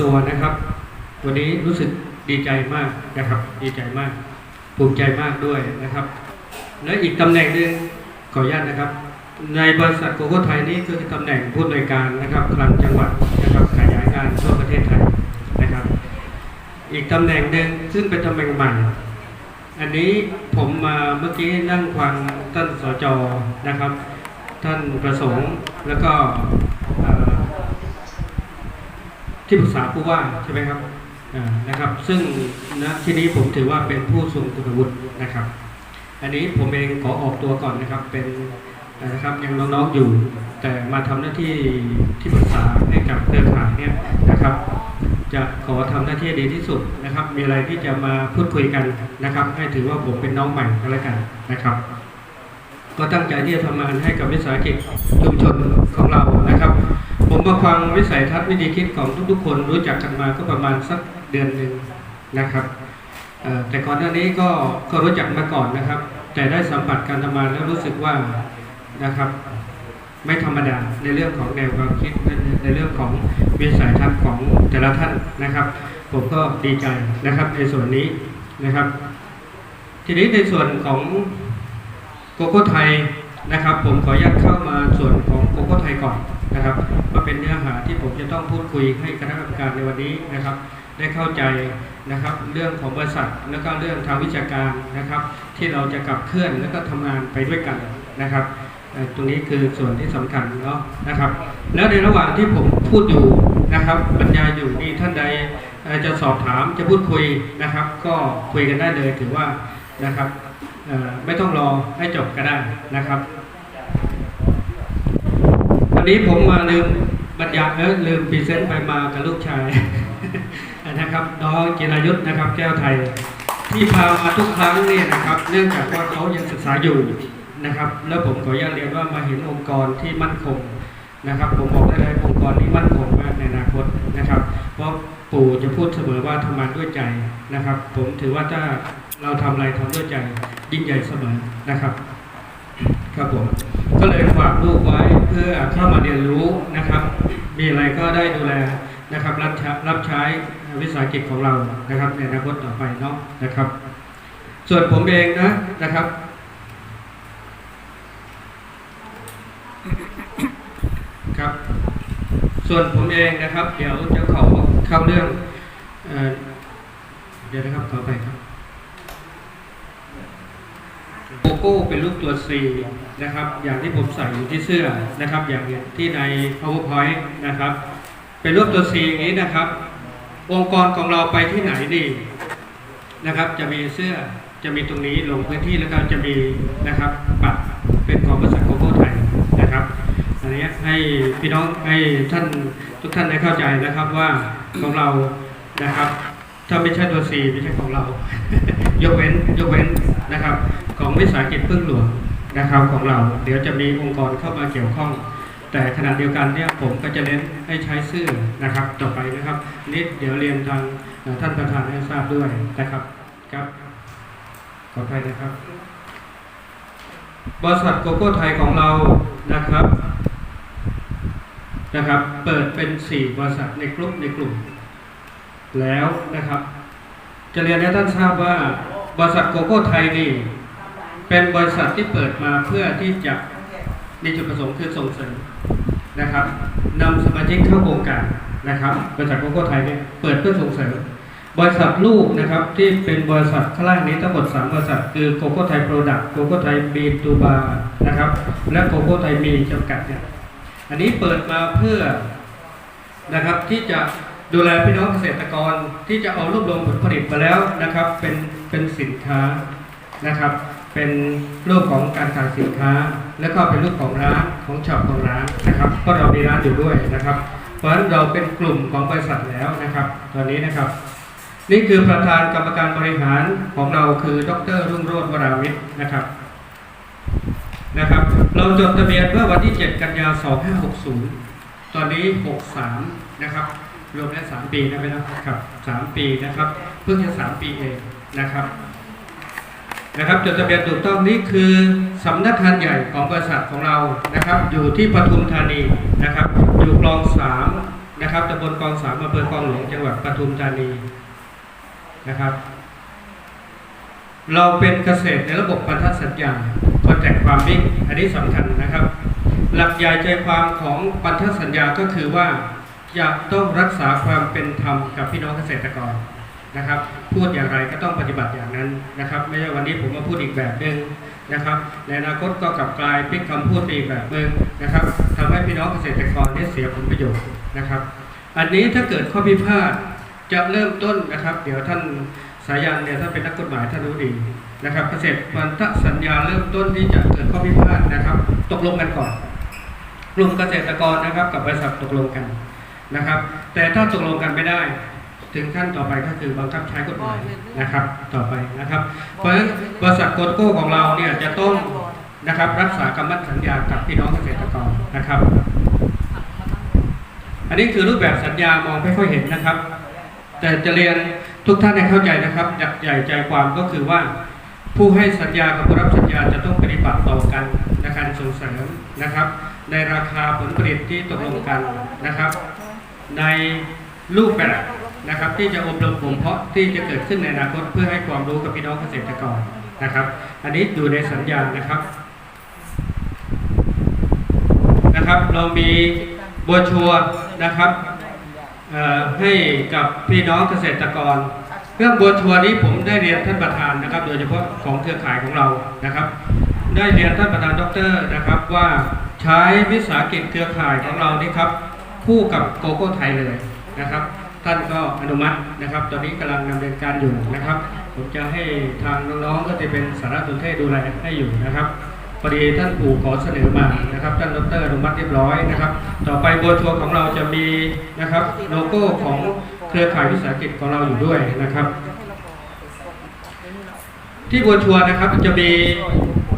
ส่วนตัวนะครับ วันนี้รู้สึกดีใจมากนะครับ ดีใจมาก ภูมิใจมากด้วยนะครับ และอีกตำแหน่งหนึ่งขออนุญาตนะครับ ในบริษัทโกโก้ไทยนี้คือตำแหน่งผู้อำนวยการนะครับคลังจังหวัดนะครับขยายการทั่วประเทศไทยนะครับ อีกตำแหน่งหนึ่งซึ่งเป็นตำแหน่งใหม่อันนี้ผมมาเมื่อกี้นั่งฟังท่านสจนะครับ ท่านประสงค์แล้วก็ ที่ปรึกษาผู้ว่าใช่ไหมครับนะครับ ซึ่งณที่นี้ผมถือว่าเป็นผู้ทรงคุณวุฒินะครับ อันนี้ผมเองขอออกตัวก่อนนะครับเป็นนะครับยังน้องๆอยู่ แต่มาทำหน้าที่ที่ปรึกษาให้กับเครือข่ายเนี่ยนะครับ จะขอทำหน้าที่ดีที่สุดนะครับ มีอะไรที่จะมาพูดคุยกันนะครับ ให้ถือว่าผมเป็นน้องใหม่ก็แล้วกันนะครับ ก็ตั้งใจที่จะทำงานให้กับวิสาหกิจชุมชนของเรานะครับ ผมมาฟังวิสัยทัศน์วิธีคิดของทุกๆ คนรู้จักกันมาก็ประมาณสักเดือนหนึ่งนะครับแต่ก่อนหน้านี้ก็ก็รู้จักมาก่อนนะครับ แต่ได้สัมผัสการทำงานแล้วรู้สึกว่านะครับ ไม่ธรรมดาในเรื่องของแนวความคิดในในเรื่องของวิสัยทัศน์ของแต่ละท่านนะครับ ผมก็ดีใจนะครับในส่วนนี้นะครับ ทีนี้ในส่วนของโกโก้ไทยนะครับ ผมขออนุญาตเข้ามาส่วนของโกโก้ไทยก่อน นะครับมาเป็นเนื้อหาที่ผมจะต้องพูดคุยให้คณะกรรมการในวันนี้นะครับ ได้เข้าใจนะครับเรื่องของบริษัทแล้วก็เรื่องทางวิชาการนะครับ ที่เราจะขับเคลื่อนแล้วก็ทำงานไปด้วยกันนะครับตรงนี้คือส่วนที่สำคัญเนาะนะครับ แล้วในระหว่างที่ผมพูดอยู่นะครับบรรยายอยู่นี่ท่านใดจะสอบถามจะพูดคุยนะครับ ก็คุยกันได้เลยถือว่านะครับไม่ต้องรอให้จบก็ได้นะครับ วันนี้ผมมาลืมบรรยายเออลืมพรีเซนต์ไปมากับลูกชายนะครับน้องจิรายุทธ์นะครับ แก้วไทย ที่พามาทุกครั้งเนี่ยนะครับ เนื่องจากว่าเขายังศึกษาอยู่นะครับ แล้วผมขออนุญาตเรียนว่ามาเห็นองค์กรที่มั่นคงนะครับ ผมบอกได้เลยองค์กรนี้มั่นคงมากในอนาคตนะครับ เพราะปู่จะพูดเสมอว่าทำงานด้วยใจนะครับ ผมถือว่าถ้าเราทำอะไรทำด้วยใจยิ่งใหญ่เสมอนะครับ ครับผมก็เลยฝากลูกไว้เพื่อเข้ามาเรียนรู้นะครับ มีอะไรก็ได้ดูแลนะครับรับใช้รับใช้วิสาหกิจของเรานะครับ ในอนาคตต่อไปเนาะนะครับ ส่วนผมเองนะนะครับ ครับ ส่วนผมเองนะครับ เดี๋ยวจะขอเข้าเรื่องเอเดี๋ยวนะครับขอไปครับ โลโก้เป็นรูปตัว C นะครับ อย่างที่ผมใส่อยู่ที่เสื้อนะครับ อย่างที่ใน PowerPoint นะครับ เป็นรูปตัว C อย่างนี้นะครับ องค์กรของเราไปที่ไหนดีนะครับ จะมีเสื้อจะมีตรงนี้ลงพื้นที่แล้วก็จะมีนะครับบัตรเป็นของบริษัทโกโก้ไทยนะครับอันนี้ให้พี่น้องให้ท่านทุกท่านได้เข้าใจนะครับว่าของเรานะครับ ถ้าไม่ใช่ตัว C ไม่ใช่ของเรา ยกเว้นยกเว้นนะครับ ของวิสาหกิจพึ่งหลวงนะครับของเรา เดี๋ยวจะมีองค์กรเข้ามาเกี่ยวข้อง แต่ขณะเดียวกันเนี่ยผมก็จะเน้นให้ใช้ชื่อนะครับต่อไปนะครับนิดเดี๋ยวเรียนทางท่านประธานให้ทราบด้วยนะครับครับขออภัยนะครับ บริษัทโกโก้ไทยของเรานะครับนะครับเปิดเป็น 4 บริษัทในกลุ่มในกลุ่ม แล้วนะครับ จะเรียนให้ท่านทราบว่าบริษัทโกโก้ไทยนี่ เป็นบริษัทที่เปิดมาเพื่อที่จะมีจุดประสงค์คือส่งเสริมนะครับนำสมาชิกเข้าโครงการนะครับ บริษัทโกโก้ไทยเนี่ยเปิดเพื่อส่งเสริม บริษัทลูกนะครับที่เป็นบริษัทข้างล่างนี้ทั้งหมด3บริษัทคือโกโก้ไทยโปรดักต์โกโก้ไทยบีตูบานะครับและโกโก้ไทยมีจำกัดเนี่ยอันนี้เปิดมาเพื่อนะครับที่จะดูแลพี่น้องเกษตรกรที่จะเอารวบรวมผลผลิตมาแล้วนะครับเป็นเป็นสินค้านะครับ เป็นรูปของการขายสินค้า แล้วก็เป็นรูปของร้านของช็อปของร้านนะครับเพราะเรามีร้านอยู่ด้วยนะครับ เพราะฉะนั้นเราเป็นกลุ่มของบริษัทแล้วนะครับ ตอนนี้นะครับ นี่คือประธานกรรมการบริหารของเราคือ ดรรุ่งโรจน์วราวิทย์นะครับนะครับ เราจดทะเบียนเมื่อวันที่ 7 กันยายน2560 ตอนนี้ 63 นะครับ รวมแล้ว 3 ปีนะพี่นะครับ 3 ปีนะครับ เพิ่งจะ 3 ปีเองนะครับ นะครับจดทะเบียนถูกต้องนี่คือสำนักงานใหญ่ของบริษัทของเรานะครับ อยู่ที่ปทุมธานีนะครับ อยู่คลองสามนะครับตำบลกองสามอำเภอกองหลวงจังหวัดปทุมธานีนะครับ เราเป็นเกษตรในระบบพันธสัญญา Contact Farming อันนี้สำคัญนะครับ หลักใหญ่ใจความของพันธสัญญาก็คือว่าจะต้องรักษาความเป็นธรรมกับพี่น้องเกษตรกร นะครับ พูดอย่างไรก็ต้องปฏิบัติอย่างนั้นนะครับ ไม่ใช่วันนี้ผมมาพูดอีกแบบหนึ่งนะครับ ในอนาคตก็กลับกลายพลิกคำพูดไปอีกแบบหนึ่งนะครับทำให้พี่น้องเกษตรกรได้เสียผลประโยชน์นะครับ อันนี้ถ้าเกิดข้อพิพาทจะเริ่มต้นนะครับ เดี๋ยวท่านสายันเนี่ยท่านเป็นนักกฎหมายท่านรู้ดีนะครับเกษตรพันธสัญญาเริ่มต้นที่จะเกิดข้อพิพาทนะครับ ตกลงกันก่อน กลุ่มเกษตรกรนะครับกับบริษัทตกลงกันนะครับ แต่ถ้าตกลงกันไม่ได้ ถึงขั้นต่อไปก็คือบังคับใช้กฎหมายนะครับ ต่อไปนะครับ เพราะฉะนั้นบริษัทโกโก้ของเราเนี่ยจะต้องนะครับรักษาคำมั่นสัญญากับพี่น้องเกษตรกรนะครับ อันนี้คือรูปแบบสัญญามองไม่ค่อยเห็นนะครับ แต่จะเรียนทุกท่านให้เข้าใจนะครับหลักใหญ่ใจความก็คือว่า ผู้ให้สัญญากับผู้รับสัญญาจะต้องปฏิบัติต่อกันในการส่งเสริมนะครับ ในราคาผลผลิตที่ตกลงกันนะครับ ในรูปแบบ นะครับที่จะอบรมบ่มเพาะที่จะเกิดขึ้นในอนาคตเพื่อให้ความรู้กับพี่น้องเกษตรกรนะครับ อันนี้อยู่ในสัญญานะครับนะครับ เรามีบัวชัวร์นะครับให้กับพี่น้องเกษตรกร เรื่องบัวชัวร์นี้ผมได้เรียนท่านประธานนะครับ โดยเฉพาะของเครือข่ายของเรานะครับ ได้เรียนท่านประธานดรนะครับว่าใช้วิสาหกิจเครือข่ายของเรานี่ครับคู่กับโกโก้ไทยเลยนะครับ ท่านก็อนุมัตินะครับ ตอนนี้กำลังดำเนินการอยู่นะครับ ผมจะให้ทางน้องๆก็จะเป็นสารสนเทศดูแลให้อยู่นะครับพอดีท่านปู่ขอเสนอมานะครับ ท่านดรอนุมัติเรียบร้อยนะครับ ต่อไปโบรชัวร์ของเราจะมีนะครับโลโก้ของเครือข่ายวิสาหกิจของเราอยู่ด้วยนะครับ ที่บัวชัวร์นะครับจะมี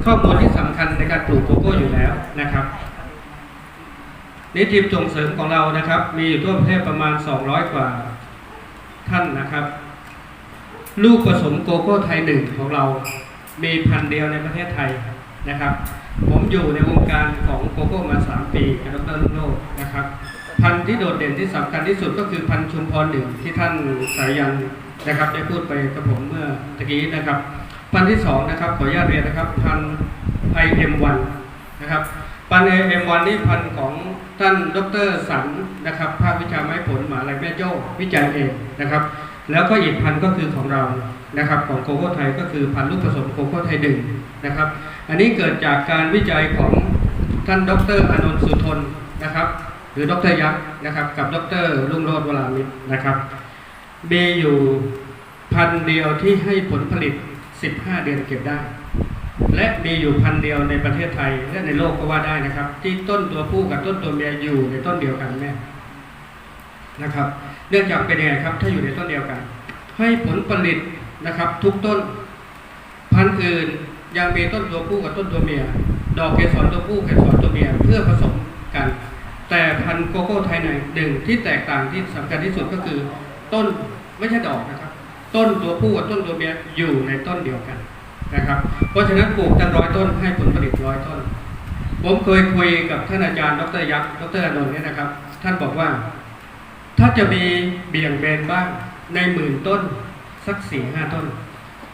ข้อมูลที่สำคัญในการปลูกโกโก้อยู่แล้วนะครับ นี่ทีมส่งเสริมของเรานะครับ มีอยู่ทั่วประเทศประมาณ 200 กว่าท่านนะครับ ลูกผสมโกโก้ไทยหนึ่งของเรามีพันเดียวในประเทศไทยนะครับ ผมอยู่ในวงการของโกโก้มา 3 ปีกับดรลุงโลกนะครับ พันที่โดดเด่นที่สำคัญที่สุดก็คือพันชุมพรหนึ่งที่ท่านสายยันนะครับ ได้พูดไปกับผมเมื่อตะกี้นะครับ พันที่สองนะครับขออนุญาตเรียนนะครับพันธุ์ IM1 นนะครับพันธุ์ IM1 นี่พันของ ท่านดรสันนะครับภาควิชาไม้ผลหมาลัยแม่โจ้วิจัยเองนะครับ แล้วก็อีกพันธุ์ก็คือของเรานะครับของโกโก้ไทยก็คือพันธุ์ลูกผสมโกโก้ไทยหนึ่งนะครับ อันนี้เกิดจากการวิจัยของท่านดรอานนท์สุทนนะครับ หรือดรยักษ์นะครับ กับดรรุ่งโรจน์วรามิตรนะครับมีอยู่พันธุ์เดียวที่ให้ผลผลิต 15 เดือนเก็บได้ และมีอยู่พันเดียวในประเทศไทยและในโลกก็ว่าได้นะครับ ที่ต้นตัวผู้กับต้นตัวเมียอยู่ในต้นเดียวกันแม่นะครับ เนื่องจากเป็นยังไงครับ ถ้าอยู่ในต้นเดียวกัน ให้ผลผลิตนะครับ ทุกต้น พันธุ์อื่นยังมีต้นตัวผู้กับต้นตัวเมีย ดอกเกสรตัวผู้เกสรตัวเมียเพื่อผสมกัน แต่พันธุ์โกโก้ไทยในหนึ่งที่แตกต่างที่สำคัญที่สุดก็คือ ต้นไม่ใช่ดอกนะครับ ต้นตัวผู้กับต้นตัวเมียอยู่ในต้นเดียวกัน นะครับ เพราะฉะนั้นปลูกตั้งร้อยต้นให้ผลผลิตร้อยต้น ผมเคยคุยกับท่านอาจารย์ดรยักษ์ดรอนนท์เนี่ยนะครับ ท่านบอกว่า ถ้าจะมีเบี่ยงเบนบ้างในหมื่นต้นสักสี่ห้าต้น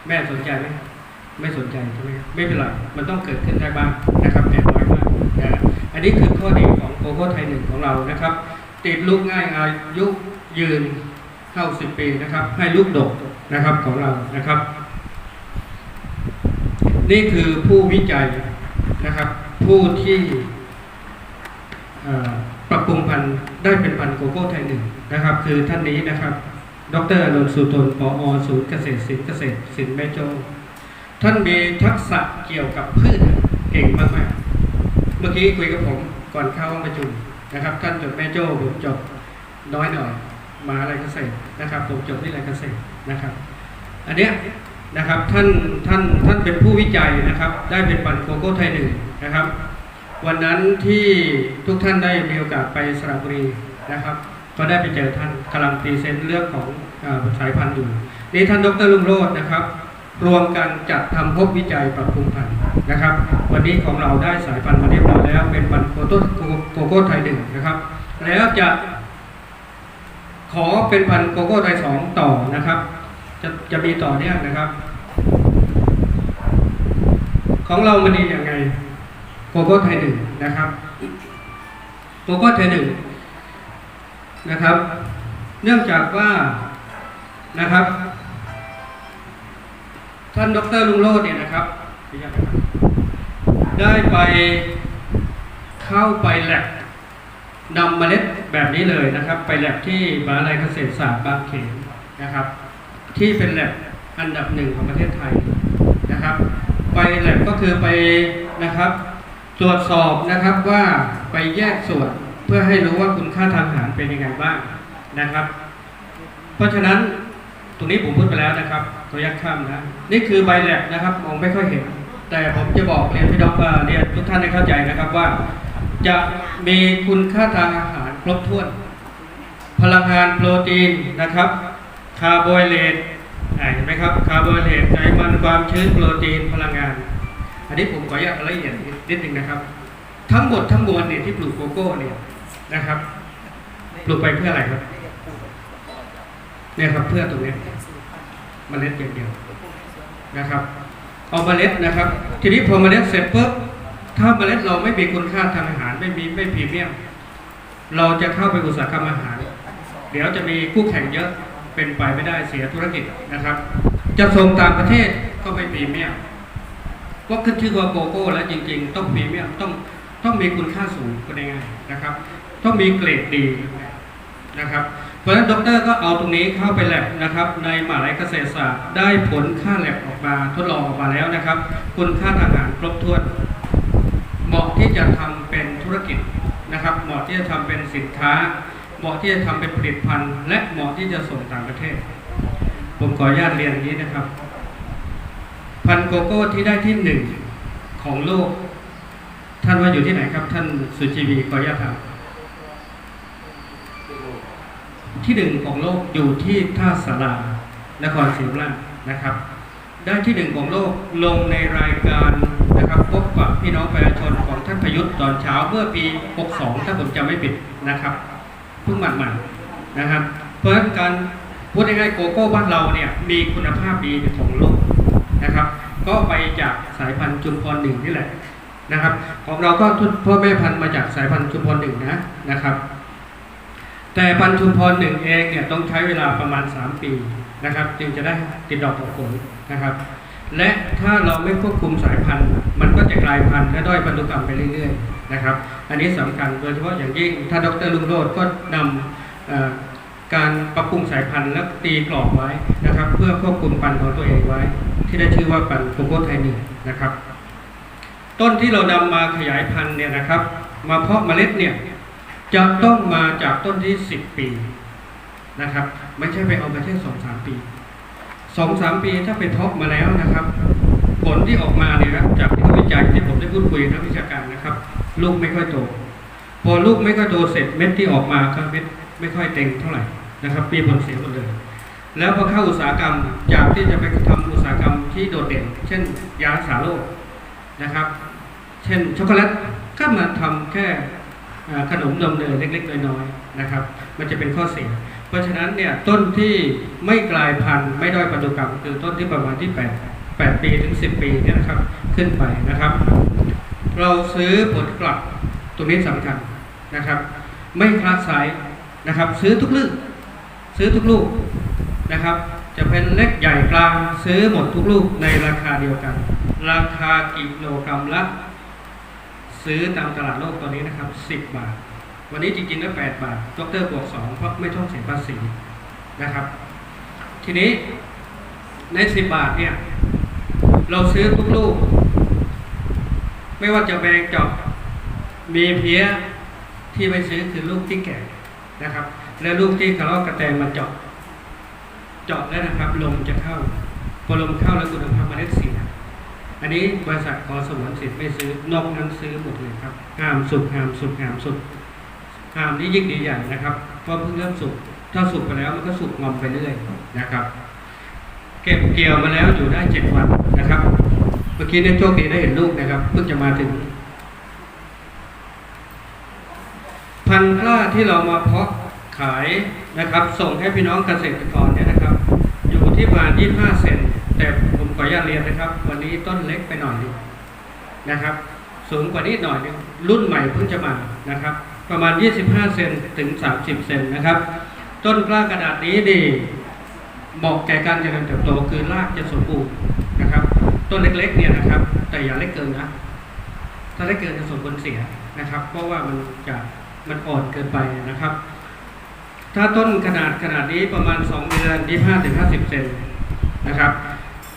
แม่สนใจไหมครับไม่สนใจใช่ไหมครับไม่เป็นไรมันต้องเกิดขึ้นได้บ้างนะครับแต่น้อยมากนะอันนี้คือข้อดีของโกโก้ไทยหนึ่งของเรานะครับ ติดลูกง่ายอายุยืนเข้าสิบปีนะครับ ให้ลูกดกนะครับของเรานะครับ นี่คือผู้วิจัยนะครับ ผู้ที่ปรับปรุงพันธุ์ได้เป็นพันธุ์โกโก้ไทยหนึ่งนะครับ คือท่านนี้นะครับ ดรอนนท์สุทนปอศูนย์เกษตรศิลป์เกษตรศิลป์แม่โจ้ท่านมีทักษะเกี่ยวกับพืชเก่งมากๆ เมื่อกี้คุยกับผมก่อนเข้าห้องประชุมนะครับ ท่านจบแม่โจ้ผมจบน้อยหน่อยมาอะไรเกษตรนะครับผมจบที่อะไรเกษตรนะครับ อันเนี้ย นะครับท่านท่านท่านเป็นผู้วิจัยนะครับได้เป็นปันโกโก้ไทยหนึ่งนะครับ วันนั้นที่ทุกท่านได้มีโอกาสไปสระบุรีนะครับ ก็ได้ไปเจอท่านกำลังพรีเซนต์เรื่องของอสายพันธุ์อยู่นี่ท่านดรลุงโรจน์นะครับ รวมกันจัดทำพบวิจัยปรับปรุงพันธุ์นะครับ วันนี้ของเราได้สายพันธุ์มาเรียบร้อยแล้วเป็นพันธุ์โกโก้โกโก้ไทยหนึ่งนะครับ แล้วจะขอเป็นพันธุ์โกโก้ไทยสองต่อนะครับ จะจะมีต่อเนื่องนะครับ ของเรามันดียังไงโกโก้ไทยหนึ่งนะครับโกโก้ไทยหนึ่งนะครับ เนื่องจากว่านะครับ ท่านดรลุงโรจน์เนี่ยนะครับ ได้ไปเข้าไปแลบนำเมล็ดแบบนี้เลยนะครับ ไปแลบที่มหาลัยเกษตรศาสตร์บางเขนนะครับ ที่เป็นแลบอันดับหนึ่งของประเทศไทยนะครับ ไปแลบก็คือไปนะครับตรวจสอบนะครับว่าไปแยกส่วนเพื่อให้รู้ว่าคุณค่าทางอาหารเป็นยังไงบ้างนะครับ เพราะฉะนั้นตรงนี้ผมพูดไปแล้วนะครับตัวยักข้ามนะนี่คือใบแลบนะครับมองไม่ค่อยเห็น แต่ผมจะบอกเรียนพี่ดอกเอ่อเรียนทุกท่านให้เข้าใจนะครับว่า จะมีคุณค่าทางอาหารครบถ้วน พลังงานโปรตีนนะครับ คาร์โบไฮเดรตเห็นไหมครับคาร์โบไฮเดรตไขมันความชื้นโปรตีนพลังงาน อันนี้ผมขออนุญาตละเอียดนิดนึงนะครับ ทั้งหมดทั้งมวลเนี่ยที่ปลูกโกโก้เนี่ยนะครับปลูกไปเพื่ออะไรครับเนี่ยครับเพื่อตรงนี้เมล็ดอย่างเดียวนะครับ เอาเมล็ดนะครับ ทีนี้พอเมล็ดเสร็จปุ๊บถ้าเมล็ดเราไม่มีคุณค่าทางอาหารไม่มีไม่พรีเมียม เราจะเข้าไปอุตสาหกรรมอาหาร เดี๋ยวจะมีคู่แข่งเยอะ เป็นไปไม่ได้เสียธุรกิจนะครับ จะส่งต่างประเทศก็ไม่พรีเมียก็ขึ้นชื่อว่าโกโก้แล้วจริง ๆ ต้องพรีเมียต้องต้องมีคุณค่าสูงก็ได้ง่ายนะครับ ต้องมีเกรดดีนะครับ เพราะฉะนั้นดรก็เอาตรงนี้เข้าไปแลบนะครับ ในมหาลัยเกษตรศาสตร์ได้ผลค่าแลบออกมาทดลองออกมาแล้วนะครับ คุณค่าทางอาหารครบถ้วน เหมาะที่จะทำเป็นธุรกิจนะครับ เหมาะที่จะทำเป็นสินค้า เหมาะที่จะทำเป็นผลิตภัณฑ์ และเหมาะที่จะส่งต่างประเทศ ผมขออนุญาตเรียนอย่างนี้นะครับ พันธุ์โกโก้ที่ได้ที่หนึ่งของโลก ท่านว่าอยู่ที่ไหนครับ ท่านสุจีวีขออนุญาตถามที่หนึ่งของโลกอยู่ที่ท่าสารานครศรีธรรมราชนะครับ ได้ที่หนึ่งของโลกลงในรายการนะครับพบกับพี่น้องประชาชนของท่านพยุทธ์ตอนเช้าเมื่อปี 62 ถ้าผมจำไม่ผิดนะครับ พิ่งหมาดๆนะครับ เพราะฉะนั้นการพูดง่ายๆโกโก้บ้านเราเนี่ยมีคุณภาพดีของโลกนะครับ ก็ไปจากสายพันธุ์จุมพรหนึ่งนี่แหละนะครับ ของเราก็ทุนพ่อแม่พันธุ์มาจากสายพันธุ์จุมพรหนึ่งนะนะครับ แต่พันธุ์ชุมพรหนึ่งเองเนี่ยต้องใช้เวลาประมาณ 3 ปีนะครับ จึงจะได้ติดดอกออกผลนะครับ และถ้าเราไม่ควบคุมสายพันธุ์ มันก็จะกลายพันธุ์และด้อยพันธุกรรมไปเรื่อยๆนะครับ อันนี้สำคัญโดยเฉพาะอย่างยิ่งถ้าดรลุงโรดก็นำเอ่อการปรับปรุงสายพันธุ์และตีกรอบไว้นะครับ เพื่อควบคุมพันธุ์ของตัวเองไว้ ที่ได้ชื่อว่าพันธุ์โกโกไทยนึ่งนะครับ ต้นที่เรานำมาขยายพันธุ์เนี่ยนะครับ มาเพาะเมล็ดเนี่ยจะต้องมาจากต้นที่ 10 ปีนะครับ ไม่ใช่ไปเอามาแค่สองสามปี สองสามปีถ้าไปเพาะมาแล้วนะครับ ผลที่ออกมาเนี่ยจากที่เขาวิจัยที่ผมได้พูดคุยนักวิชาการนะครับ ลูกไม่ค่อยโต พอลูกไม่ค่อยโตเสร็จเม็ดที่ออกมาก็เม็ดไม่ค่อยเต็งเท่าไหร่นะครับมีผลเสียหมดเลย แล้วพอเข้าอุตสาหกรรมจากที่จะไปทำอุตสาหกรรมที่โดดเด่น เช่น ยารักษาโรคนะครับ เช่นช็อกโกแลตก็มาทำแค่ขนมนมเนยเล็กๆน้อยๆนะครับ มันจะเป็นข้อเสีย เพราะฉะนั้นเนี่ยต้นที่ไม่กลายพันธุ์ไม่ด้อยพันธุกรรม คือต้นที่ประมาณที่ 8 8 ปีถึง 10 ปีเนี่ยนะครับขึ้นไปนะครับ เราซื้อผลกลับตรงนี้สำคัญนะครับ ไม่คลาดไซส์นะครับ ซื้อทุกลูกซื้อทุกลูกนะครับ จะเป็นเล็กใหญ่กลางซื้อหมดทุกลูกในราคาเดียวกัน ราคากิโลกรัมละ ซื้อตามตลาดโลกตอนนี้นะครับ 10 บาท วันนี้จริงๆแล้ว8บาทดรบวก2เพราะไม่ต้องเสียภาษีนะครับ ทีนี้ใน 10 บาทเนี่ยเราซื้อทุกลูก ไม่ว่าจะแบงจอบมีเพี้ยที่ไปซื้อคือลูกที่แก่นะครับ และลูกที่กระรอกกระแตมาเจาะเจาะแล้วนะครับ ลมจะเข้าพอลมเข้าแล้วคุณภาพเมล็ดเสียอันนี้บริษัทกอสมวนสิทธิ์ไม่ซื้อนอกนั้นซื้อหมดเลยครับหามสุกห้ามสุกห้ามสุก หามนี่ยิ่งดีใหญ่นะครับเพราะเพิ่งเริ่มสุกถ้าสุกไปแล้วมันก็สุกงอมไปเรื่อยนะครับ เก็บเกี่ยวมาแล้วอยู่ได้เจ็ดวันนะครับ เมื่อกี้ในยโชคดีได้เห็นลูกนะครับเพิ่งจะมาถึง พันธุ์กล้าที่เรามาเพาะขขายนะครับ ส่งให้พี่น้องเกษตรกรเนี่ยนะครับ อยู่ที่ประมาณ25 เซนแต่ผมขออนุญาตเรียนนะครับ วันนี้ต้นเล็กไปหน่อยนึงนะครับ สูงกว่านี้หน่อยนึงรุ่นใหม่เพิ่งจะมานะครับ ประมาณ 25 เซนถึง 30 เซนนะครับ ต้นกล้ากระดาษนี้ดีเหมาะแก่การเจริญเติบโตคือรากจะสมบูรณ์นะครับ ต้นเล็กๆเนี่ยนะครับ แต่อย่าเล็กเกินนะ ถ้าเล็กเกินจะส่งผลเสียนะครับ เพราะว่ามันจะมันอ่อนเกินไปนะครับ ถ้าต้นขนาดขนาดนี้ประมาณ 2 เดือน25ถึง50 เซนนะครับ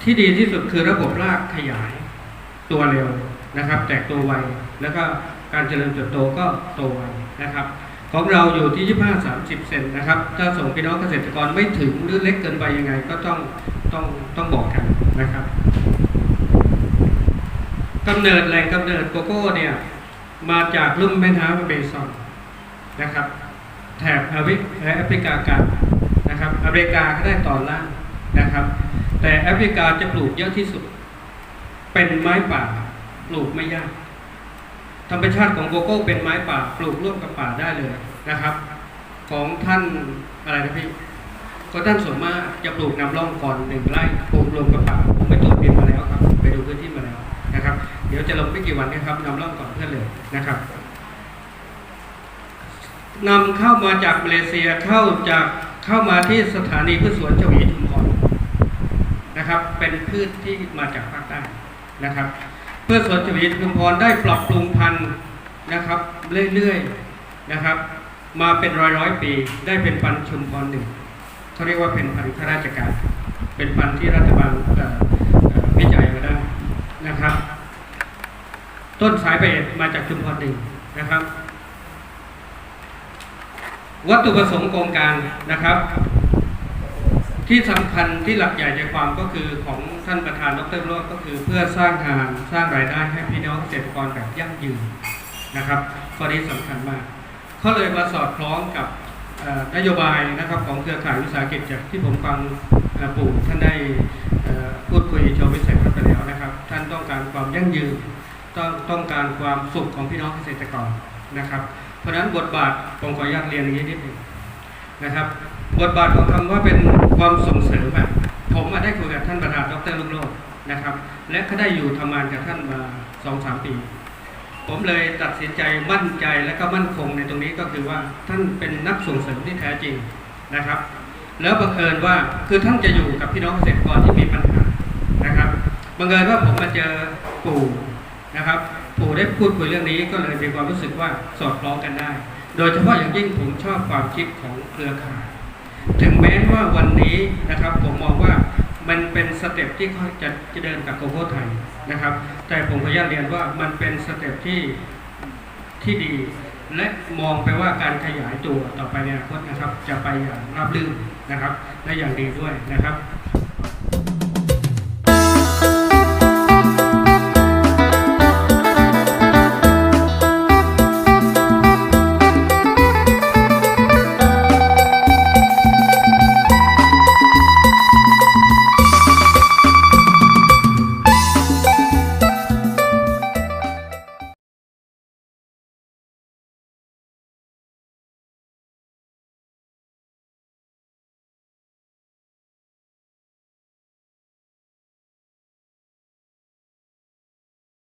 ที่ดีที่สุดคือระบบรากขยายตัวเร็วนะครับ แตกตัวไวแล้วก็การเจริญเติบโตก็โตไว นะครับ ของเราอยู่ที่ 25 30 เซนนะครับ ถ้าส่งพี่น้องเกษตรกรไม่ถึงหรือเล็กเกินไปยังไง ก็ต้องต้องต้องบอกกันนะครับกำเนิดแหล่งกำเนิดโกโก้เนี่ยมาจากลุ่มแม่น้ำอเมซอนนะครับ แถบแอฟริแอฟริกากลางนะครับ อเมริกาก็ได้ตอนล่างนะครับ แต่แอฟริกาจะปลูกเยอะที่สุด เป็นไม้ป่าปลูกไม่ยาก ธรรมชาติของโกโก้เป็นไม้ป่าปลูกร่วมกับป่าได้เลยนะครับ ของท่านอะไรนะพี่ก็ท่านสมมากจะปลูกนำร่องก่อนหนึ่งไร่ปลูกรวมกับป่าผมไปตรวจดินมาแล้วครับ ไปดูพื้นที่มาแล้วนะครับ เดี๋ยวจะลงไม่กี่วันนะครับนำร่องก่อนเพื่อนเลยนะครับนำเข้ามาจากมาเลเซียเข้าจากเข้ามาที่สถานีพืชสวนชวีชุมพรนะครับ เป็นพืชที่มาจากภาคใต้นะครับ เพื่อสวนชวีชุมพรได้ปรับปรุงพันธุ์นะครับ เรื่อยๆนะครับ มาเป็นร้อยร้อยปี ได้เป็นพันธุ์ชุมพรหนึ่งเขาเรียกว่าเป็นพันธุ์ข้าราชการ เป็นพันธุ์ที่รัฐบาลเอ่อเอ่อวิจัยมาได้นะครับ ต้นสายไปมาจากชุมพรหนึ่งนะครับ วัตถุประสงค์โครงการนะครับ ที่สำคัญที่หลักใหญ่ใจความก็คือของท่านประธานดรโรจน์ก็คือเพื่อสร้างงานสร้างรายได้ให้พี่น้องเกษตรกรแบบยั่งยืนนะครับข้อนี้สำคัญมากเขาเลยมาสอดคล้องกับนโยบายนะครับของเครือข่ายวิสาหกิจจากที่ผมฟังปู่ท่านได้พูดคุยโชว์วิสัยทัศน์ไปแล้วนะครับ ท่านต้องการความยั่งยืนต้องต้องการความสุขของพี่น้องเกษตรกรนะครับ เพราะฉะนั้นบทบาทผมขออนุญาตเรียนอย่างนี้นิดหนึ่งนะครับ บทบาทของคำว่าเป็นความส่งเสริมอะผมมาได้คุยกับท่านประธานดรลุงโลดนะครับ และก็ได้อยู่ทำงานกับท่านมาสองสามปี ผมเลยตัดสินใจมั่นใจและก็มั่นคงในตรงนี้ก็คือว่าท่านเป็นนักส่งเสริมที่แท้จริงนะครับ แล้วบังเอิญว่าคือท่านจะอยู่กับพี่น้องเกษตรกรที่มีปัญหานะครับบังเอิญว่าผมมาเจอปู่นะครับปู่ได้พูดคุยเรื่องนี้ก็เลยมีความรู้สึกว่าสอดคล้องกันได้ โดยเฉพาะอย่างยิ่งผมชอบความคิดของเครือข่าย ถึงแม้ว่าวันนี้นะครับผมมองว่ามันเป็นสเต็ปที่เขาจะจะเดินกับโกโก้ไทยนะครับ แต่ผมขออนุญาตเรียนว่ามันเป็นสเต็ปที่ที่ดี และมองไปว่าการขยายตัวต่อไปในอนาคตนะครับ จะไปอย่างราบรื่นนะครับ และอย่างดีด้วยนะครับ